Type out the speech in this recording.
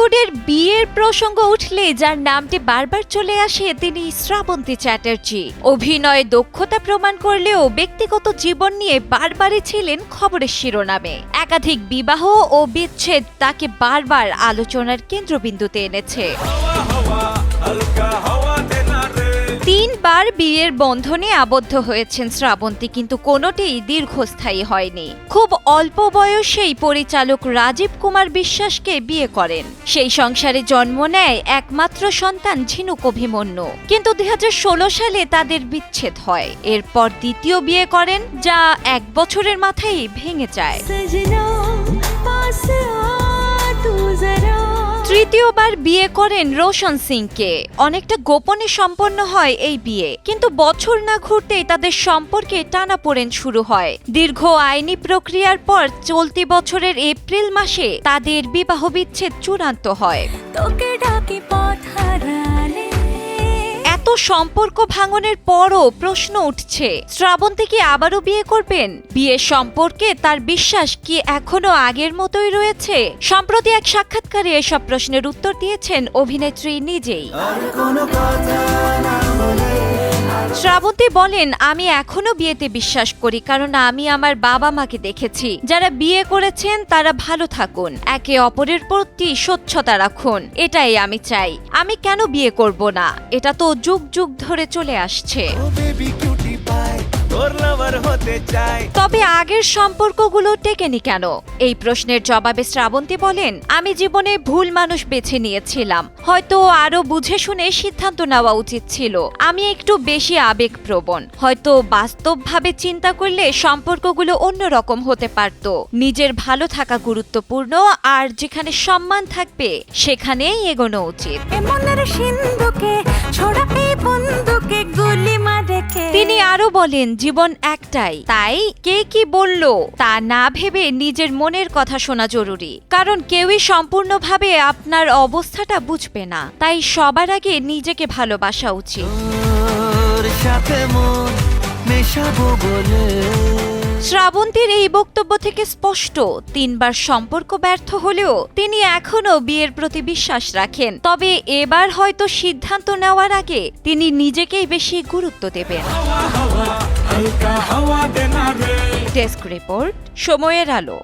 বলিউডের বিয়ের প্রসঙ্গ উঠলে, যার নামটি বারবার চলে আসে, তিনি শ্রাবন্তী চ্যাটার্জি। অভিনয়ে দক্ষতা প্রমাণ করলেও ব্যক্তিগত জীবন নিয়ে বারবারই ছিলেন খবরের শিরোনামে। একাধিক বিবাহ ও বিচ্ছেদ তাকে বারবার আলোচনার কেন্দ্রবিন্দুতে এনেছে। চার বিয়ের বন্ধনে আবদ্ধ হয়েছেন শ্রাবন্তী, কিন্তু কোনোটিই দীর্ঘস্থায়ী হয়নি। খুব অল্প বয়সেই পরিচালক রাজীব কুমার বিশ্বাসকে বিয়ে করেন। সেই সংসারে জন্ম নেয় একমাত্র সন্তান ঝিনুক অভিমন্যু। কিন্তু দুই হাজার ষোলো সালে তাদের বিচ্ছেদ হয়। এরপর দ্বিতীয় বিয়ে করেন, যা এক বছরের মাথায় ভেঙে যায়। তৃতীয়বার বিয়ে করেন রোশন সিংকে। অনেকটা গোপনে সম্পন্ন হয় এই বিয়ে। কিন্তু বছর না ঘুরতেই তাদের সম্পর্কে টানা পড়েন শুরু হয়। দীর্ঘ আইনি প্রক্রিয়ার পর চলতি বছরের এপ্রিল মাসে তাদের বিবাহ বিচ্ছেদ চূড়ান্ত হয়। সম্পর্ক ভাঙনের পরও প্রশ্ন উঠছে। শ্রাবন্তী কি আবারও বিয়ে করবেন? বিয়ে সম্পর্কে তার বিশ্বাস কি এখনও আগের মতোই রয়েছে? সম্প্রতি এক সাক্ষাৎকারে এসব প্রশ্নের উত্তর দিয়েছেন অভিনেত্রী নিজেই। শ্রাবন্তী বলেন, আমি এখনও বিয়েতে বিশ্বাস করি, কারণ আমি আমার বাবা মাকে দেখেছি। যারা বিয়ে করেছেন, তারা ভালো থাকুন। একে অপরের প্রতি স্বচ্ছতা রাখুন। এটাই আমি চাই। আমি কেন বিয়ে করব না? এটা তো যুগ যুগ ধরে চলে আসছে। লাভার হতে চাই তবে আগের সম্পর্কগুলো টেকেনি কেন? এই প্রশ্নের জবাবে শ্রাবন্তী বলেন আমি জীবনে ভুল মানুষ বেছে নিয়েছিলাম। হয়তো আরও বুঝে শুনে সিদ্ধান্ত নেওয়া উচিত ছিল। আমি একটু বেশি আবেগপ্রবণ। হয়তো বাস্তবভাবে চিন্তা করলে সম্পর্কগুলো অন্যরকম হতে পারত। নিজের ভালো থাকা গুরুত্বপূর্ণ আর যেখানে সম্মান থাকবে সেখানেই এগোনো উচিত। সিন্ধুকে ছোড়া এই কে তিনি আরও বলেন, জীবন একটাই। তাই কে কি বলল তা না ভেবে নিজের মনের কথা শোনা জরুরি। কারণ কেউই সম্পূর্ণভাবে আপনার অবস্থাটা বুঝবে না। তাই সবার আগে নিজেকে ভালোবাসা উচিত। সাথে মেশাবো বলে। শ্রাবন্তীর এই বক্তব্য থেকে স্পষ্ট তিনবার সম্পর্ক ব্যর্থ হলেও তিনি এখনও বিয়ের প্রতি বিশ্বাস রাখেন। তবে এবার হয়তো সিদ্ধান্ত নেওয়ার আগে তিনি নিজেকেই বেশি গুরুত্ব দেবেন। ডেস্ক রিপোর্ট সময়ের আলো।